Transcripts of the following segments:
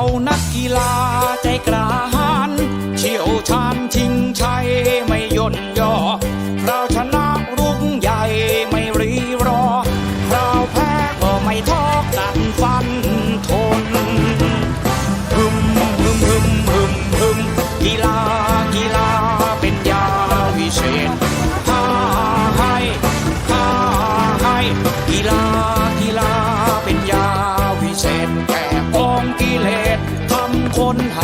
เรานักกีฬาใจกล้าหาญเชี่ยวชาญชิงชัยไม่ย่นย่อเราชนะรุ่งใหญ่ไม่รีรอ เราแพ้ก็ไม่ท้อกันฟันทนฮึมฮึมฮึมฮึมฮึมกีฬากีฬาเป็นยาวิเศษ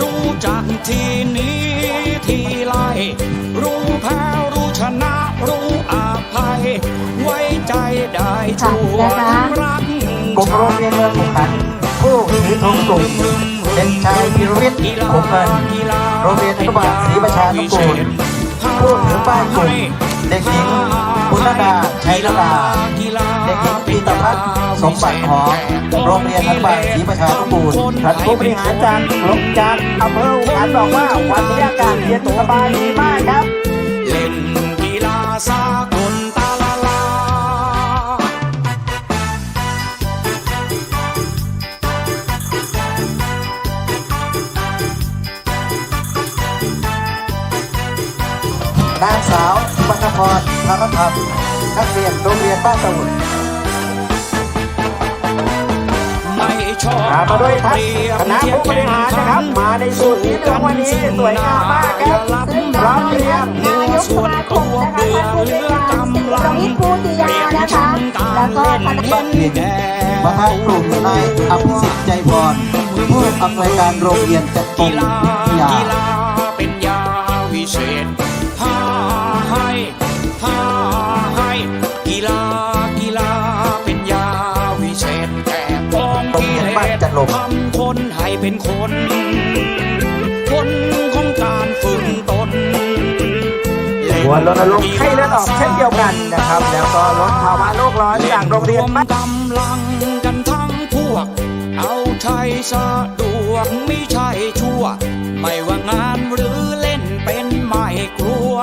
รู้จักทีนี้ทีไรรู้แพ้รู้ชนะรู้อาภัย ไว้ใจได้ชั่วค่ะนะคะรักกลุ่มโรงเรียนเมืองขุขันธ์ผู้ถือธงกลุ่มเด็กชายพิรวิทย์คงเงินโรงเรียนอนุบาลศรีประชานุกูลผู้ถือป้ายกลุ่มเด็กหญิงปุณดาชัยนราเด็กหญิง ปีตพัฒน์สมบัติหอมโรงเรียนอนุบาลศรีประชานุกูลท่านผู้บริหารจากลงจากอำเภอขุขันธ์บอกว่าวันนี้อากาศเย็นสบายดีมากครับ เล่นกีฬาสากลตาลาลานางสาวปัทพรธารธรรมนักเรียนโรงเรียนบ้านตะวุน ไม่ชอบตามาด้วยครับคณะผู้บริหารนะครับ มาในสูตรนี้เรื่องวันนี้สวยงามมากครับพร้อมเรียงนายกสมาคมนะคะท่านผู้บริหารสิริรวิทย์ภูติยานะคะแล้วก็คณะบัตรเห็นประธานกลุ่มนายอภิสิทธิ์ใจพรผู้อำนวยการโรงเรียนจัดกรกีมฬากีฬาเป็นยาวิเศษห้าให้ห้าให้กีฬา นให้เป็นคนผลของการฝึกตนหัวรณรงค์ไข้เลือดออกเช่นเดียวกันนะครับ แล้วก็ลดภาวะโลกร้อนจากโรงเรียนบ้านกำลังกันทั้งพวก เอาใช้สะดวกไม่ใช่ชั่ว ไม่ว่างานหรือเล่นเป็นไม่กลัว